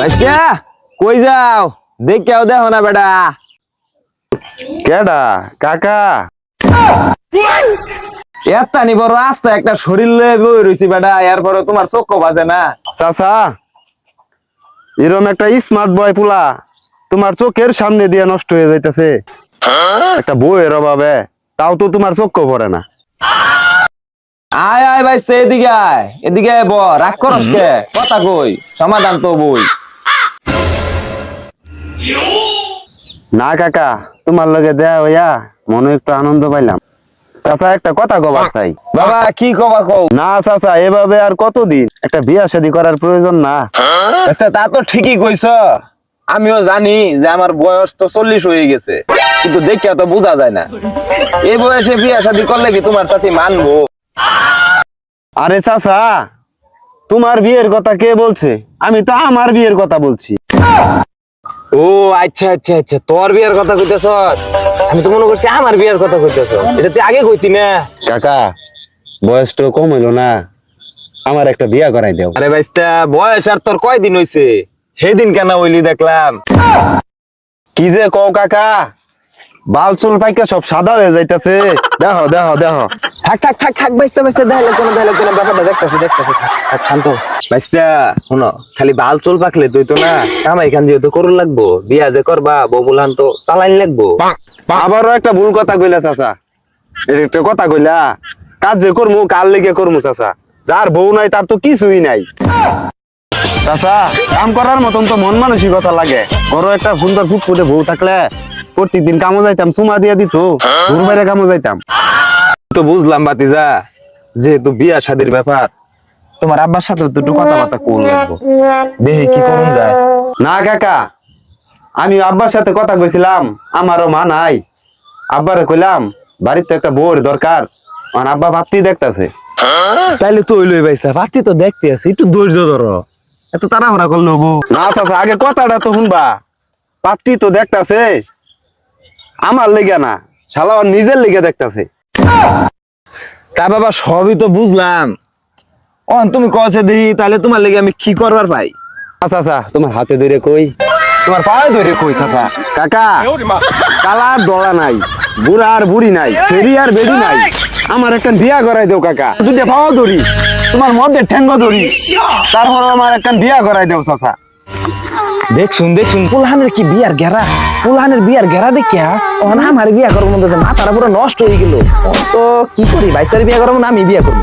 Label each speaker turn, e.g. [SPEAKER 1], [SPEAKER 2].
[SPEAKER 1] বাচ্চা কই যাও? দেখেও দেখো না বেটা।
[SPEAKER 2] কেডা? কাকা?
[SPEAKER 1] এত্তানি বড় রাস্তা একটা শরীর লয়ে বই রইছি বেটা এরপরে তোমার চক্ষু বাজে না।
[SPEAKER 2] চাচা এরম একটা স্মার্ট বয় পুলা তোমার চোখের সামনে দিয়ে নষ্ট হয়ে যাইতেছে। একটা বইয়ের অভাবে তাও তো তোমার চোখ পড়ে না।
[SPEAKER 1] আয় আয় বাইসতে এদিকে আয়। এদিকে আয় ব রাগ করস কে? কথা কই সমাধান তো বই।
[SPEAKER 2] না কাকা তোমার লগে দেয়া হইয়া মনে একটু আনন্দ পাইলাম। চাচা একটা কথা কবার চাই।
[SPEAKER 1] বাবা কি কবা কও?
[SPEAKER 2] না চাচা এভাবে আর কতদিন? একটা বিয়া শাদী করার প্রয়োজন না।
[SPEAKER 1] আচ্ছা তা তো ঠিকই কইছ। আমিও জানি যে আমার বয়স তো চল্লিশ হয়ে গেছে। কিন্তু দেখিয়া তো বোঝা যায় না। এই বয়সে বিয়া শাদী করলে কি তোমার সাথে মানবো?
[SPEAKER 2] আরে চাচা তোমার বিয়ের কথা কে বলছে? আমি তো আমার বিয়ের কথা বলছি।
[SPEAKER 1] ও আচ্ছা আচ্ছা আচ্ছা তোর বিয়ের কথা কইতেছ? আমি তো মনে করছি আমার বিয়ের কথা কইতেছ। এটা তুই আগে কইতি না?
[SPEAKER 2] কাকা বয়স তো কম হইল না। আমার একটা বিয়া করাই দেও।
[SPEAKER 1] আরে ভাইস্তা বয়স আর তোর কয়দিন হইছে? সেদিন কেন হইলি দেখলাম?
[SPEAKER 2] কি যে কও কাকা বাল চুল পাইকা সব সাদা হয়ে যাইতাছে। দেখো দেখো দেখো।
[SPEAKER 1] থাক থাক থাক থাক বাইস্তা বাইস্তা দেখালে কোনো দেখালে কোনো ব্যাপারটা দেখতেছি দেখতেছি থাক শান্ত বাইস্তা শোনো খালি বাল চুল পাকলে তুই তো না কামাই খান যেহেতু করুন লাগবো। বিয়া যে করবা ববুলান তো চালাইন লাগবো।
[SPEAKER 2] আবারও একটা ভুল কথা কইলা চাচা। একটা কথা কইলা কাজ যে করমু কার লেগে করমু চাচা? যার বউ নাই তার তো কিছুই নাই। চাচা কাম করার মতন তো মন মানসিকতা লাগে। বড় একটা সুন্দর ফুটফুটে বউ থাকলে প্রত্যেকদিন কামো যাইতাম সুমা দিয়া দিত। ঘুর বাইরে কামো যাইতাম।
[SPEAKER 1] তো বুঝলাম বাতিজা যেহেতু বিয়া শাদির ব্যাপার তোমার আব্বার সাথে একটু কথাবার্তা কোন লাগবো। দেখি কি করুন যায়?
[SPEAKER 2] না কাকা আমি আব্বার সাথে কথা কইছিলাম আমারও মা নাই। আব্বারে কইলাম বাড়িতে একটা বউর দরকার। আমার আব্বা ভাবতেই দেখতাছে।
[SPEAKER 1] তাইলে তো ওইলই ভাইসা পাচ্ছি তো দেখতে আছে একটু ধৈর্য ধরো। এত তাড়াহুড়া করলে হব।
[SPEAKER 2] না চাচা আগে কথাটা তো শুনবা। পাত্রী তো দেখতাছে। আমার লেগে না শালা নিজের লেগে দেখতাছে।
[SPEAKER 1] তা বাবা সবই তো বুঝলাম। অন তুমি কছে দিই তাহলে তোমার লেগে আমি কি করবার পাই?
[SPEAKER 2] আচ্ছা আচ্ছা তোমার হাতে ধরে কই? তোমার পায়ে ধরে কই কাকা কাকা কালার দলা নাই বুড়া আর বুড়ি নাই সেরি আর বেডি নাই। আমার একটা বিয়া করাই দেও কাকা। দুটা পাওয়া ধরি তোমার মধ্যে ঠেঙ্গ ধরি। তারপর আমার একটা বিয়া করাই দেও চাচা।
[SPEAKER 1] দেখছুন দেখছুন, পুলহানের কি বিয়ার গেরা? পুলহানের বিয়ার গেরা দেখিয়া ওখানে আমার বিয়া করব মাথাটা পুরো নষ্ট হয়ে গেল। তো কি করি বাইশ বিয়া করব না আমি বিয়া করব?